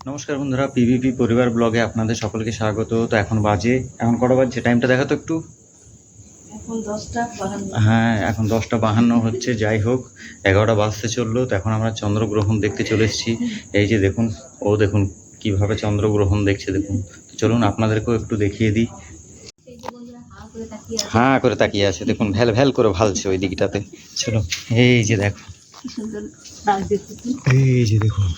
নমস্কার বন্ধুরা পিভিপি পরিবার ব্লগে আপনাদের সকলকে স্বাগত। তো এখন বাজে এখন কটা বাজছে? টাইমটা দেখো তো একটু। হ্যাঁ এখন দশটা বাহান্ন হচ্ছে যাই হোক এগারোটা বাজতে চলল। তো এখন আমরা চন্দ্রগ্রহণ দেখতে চলে এসেছি। এই যে দেখুন ও দেখুন কীভাবে চন্দ্রগ্রহণ দেখছে দেখুন। তো চলুন আপনাদেরকেও একটু দেখিয়ে দিই। হ্যাঁ করে তাকিয়ে আছে। দেখুন ভ্যাল ভ্যাল করে ভালছে ওই দিকটাতে। চলো এই যে দেখো। এই যে দেখুন।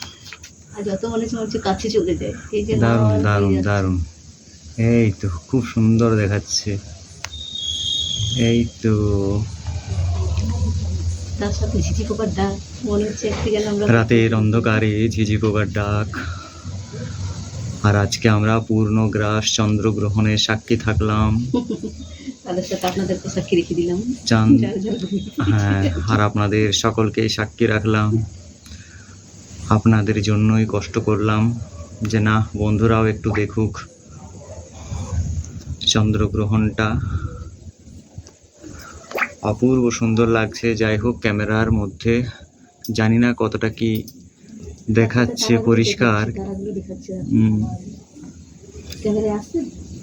আর যত মনে হচ্ছে কাছে চলে যায় এই যে দারুণ দারুণ দারুণ। এই তো খুব সুন্দর দেখাচ্ছে। এই তো। তার সাথে ঝিঝি পোকার ডাক মনে হচ্ছে একটু যেন আমরা রাতের অন্ধকারে ঝিঝি পোকার ডাক। আর আজকে আমরা পূর্ণ গ্রাস চন্দ্রগ্রহণের সাক্ষী থাকলাম। তাদের সাথে আপনাদেরকে সাক্ষী রেখে দিলাম। হ্যাঁ আর আপনাদের সকলকে সাক্ষী রাখলাম। আপনাদের জন্যই কষ্ট করলাম যে না, বন্ধুরাও একটু দেখুক। চন্দ্রগ্রহণটা অপূর্ব সুন্দর লাগছে। যাই হোক, ক্যামেরার মধ্যে জানি না কতটা কি দেখাচ্ছে পরিষ্কার।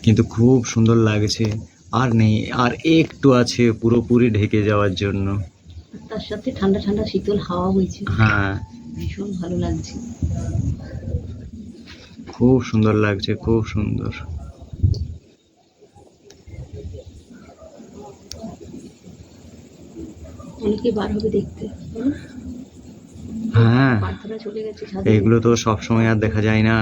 কিন্তু খুব সুন্দর লাগছে। আর নেই, আর একটু আছে পুরোপুরি ঢেকে যাওয়ার জন্য। তার সাথে ঠান্ডা ঠান্ডা শীতল হাওয়া বইছে। হ্যাঁ। ভীষণ ভালো লাগছে। খুব সুন্দর লাগছে খুব সুন্দর। অনেকে বার হবে দেখতে। হ্যাঁ। এইগুলো তো সব সময় আর দেখা যায় না।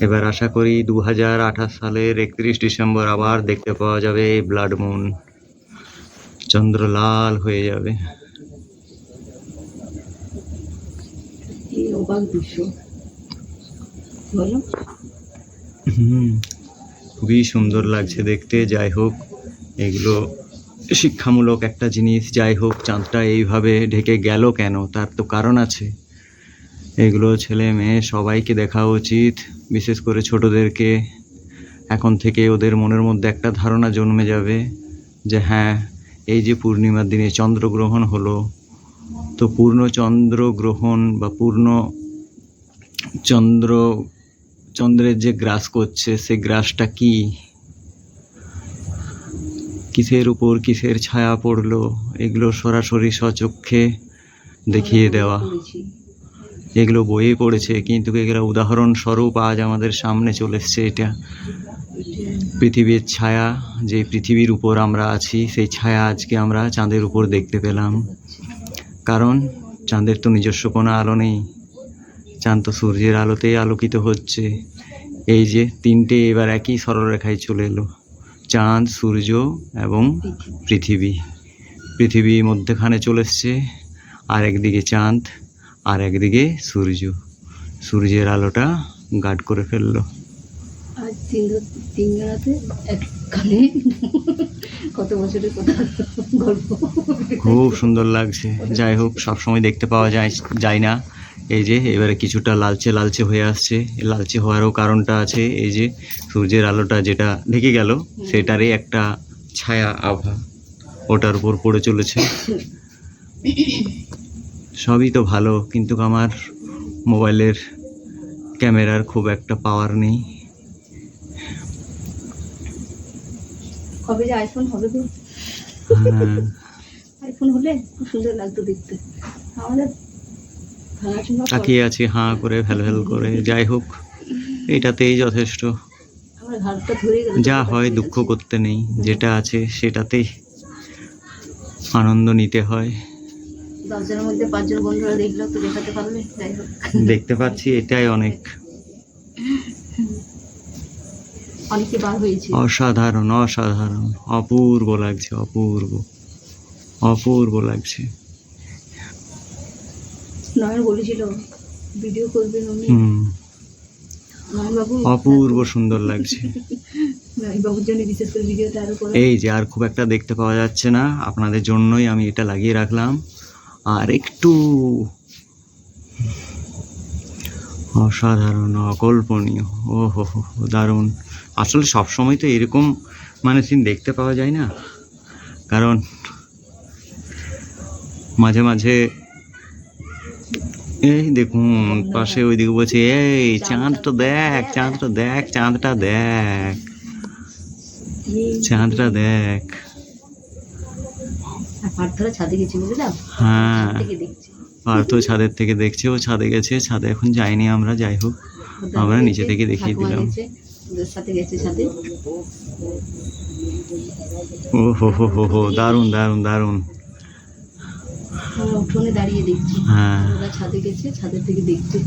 এবার আশা করি দু হাজার আঠাশ সালের একত্রিশ ডিসেম্বর আবার দেখতে পাওয়া যাবে ব্লাড মুন। চন্দ্র লাল হয়ে যাবে। হুম খুবই সুন্দর লাগছে দেখতে যাই হোক এগুলো শিক্ষামূলক একটা জিনিস যাই হোক চাঁদটা এইভাবে ঢেকে গেল কেন তার তো কারণ আছে। এগুলো ছেলে মেয়ে সবাইকে দেখা উচিত বিশেষ করে ছোটদেরকে। এখন থেকে ওদের মনের মধ্যে একটা ধারণা জন্মে যাবে যে হ্যাঁ এই যে পূর্ণিমার দিনে চন্দ্রগ্রহণ হলো, তো পূর্ণ চন্দ্রগ্রহণ বা পূর্ণ চন্দ্র, চন্দ্রের যে গ্রাস করছে সে গ্রাসটা কি? কিসের উপর কিসের ছায়া পড়ল? এগুলো সরাসরি সচক্ষে দেখিয়ে দেওয়া। এগুলো বইয়ে পড়েছে, কিন্তু এগুলো উদাহরণস্বরূপ আজ আমাদের সামনে চলে এসছে এটা। পৃথিবীর ছায়া, যে পৃথিবীর উপর আমরা আছি, সেই ছায়া আজকে আমরা চাঁদের উপর দেখতে পেলাম। কারণ, চাঁদের তো নিজস্ব কোনো আলো নেই। চাঁদ তো সূর্যের আলোতেই আলোকিত হচ্ছে। এই যে তিনটে এবার একই সরলরেখায় চলে এলো। চাঁদ, সূর্য এবং পৃথিবী। পৃথিবী মধ্যখানে চলে এসছে। আর একদিকে চাঁদ আর একদিকে সূর্য। সূর্যের আলোটা গাঢ় করে ফেলল। কত বছরের কথা গল্প। খুব সুন্দর লাগছে। যাই হোক, সবসময় দেখতে পাওয়া যায় যায় না। এই যে, এবারে কিছুটা লালচে লালচে হয়ে আসছে। লালচে হওয়ারও কারণটা আছে, এই যে, সূর্যের আলোটা যেটা ঢেকে গেল, সেটারই একটা ছায়া আভা ওটার উপর পড়ে চলেছে। সবই তো ভালো, কিন্তু আমার মোবাইলের ক্যামেরার খুব একটা পাওয়ার নেই। কবে যে আইফোন হবে গো? হ্যাঁ। আইফোন হলে খুব সুন্দর লাগতো দেখতে। আমাদের তাকিয়ে আছি হাঁ করে ভ্যাল ভ্যাল করে যাই হোক এটাতেই যথেষ্ট। যা হয় দুঃখ করতে নেই যেটা আছে সেটাতেই আনন্দ নিতে হয়। দশজনের মধ্যে পাঁচজন বন্ধুরা দেখল তো দেখাতে পারলে? দেখতে পাচ্ছি এটাই অনেক। অনেকে বার হয়েছে। অসাধারণ অসাধারণ। অপূর্ব লাগছে অপূর্ব। অপূর্ব লাগছে। নয়ন বলেছিল ভিডিও করবেন উনি হুম। অপূর্ব সুন্দর লাগছে। এই যে আর খুব একটা দেখতে পাওয়া যাচ্ছে না। আপনাদের জন্যই আমি এটা লাগিয়ে রাখলাম। আর একটু অসাধারণ, অকল্পনীয়। ও হো হো দারুণ। আসলে সবসময় তো এরকম মানে সিন দেখতে পাওয়া যায় না। কারণ মাঝে মাঝে এই দেখুন, পাশে ওইদিকে বলছে, এই চাঁদটা দেখ চাঁদটা দেখ চাঁদটা দেখ চাঁদটা দেখ। আর পার্থরা ছাদে গেছি বুঝলাম? হ্যাঁ। থেকে দেখছি। পার্থ ছাদের থেকে দেখছে ও ছাদে গেছে ছাদে এখন যাইনি আমরা যাই হোক। আমরা নিচে থেকে দেখিয়ে দিলাম। সাথে গেছে সাথে ও হো হো হো হো দারুণ দারুণ দারুণ। উঠোনে দাঁড়িয়ে দেখছি। হ্যাঁ। ওরা ছাদে গেছে ছাদের থেকে দেখছে।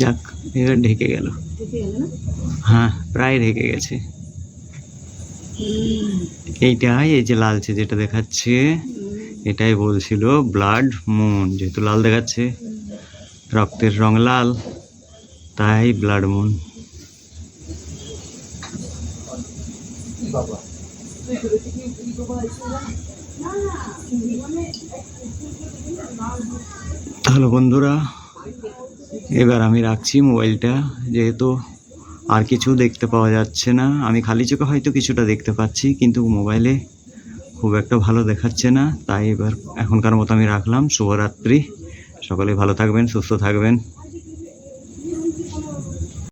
যাক এবার ঢেকে গেল। দেখে গেল না? হ্যাঁ প্রায় ঢেকে গেছে। এইটাই, এই যে লালচে যেটা দেখাচ্ছে, এটাই বলছিল ব্লাড মুন যেহেতু লাল দেখাচ্ছে, রক্তের রং লাল, তাই ব্লাড মুন হ্যালো বন্ধুরা, এবার আমি রাখছি মোবাইলটা, যেহেতু আর কিছু দেখতে পাওয়া যাচ্ছে না। আমি খালি চোখে হয়তো কিছুটা দেখতে পাচ্ছি, কিন্তু মোবাইলে খুব একটা ভালো দেখাচ্ছে না। তাই এবার এখনকার মতো আমি রাখলাম। শুভরাত্রি। সকলে ভালো থাকবেন, সুস্থ থাকবেন।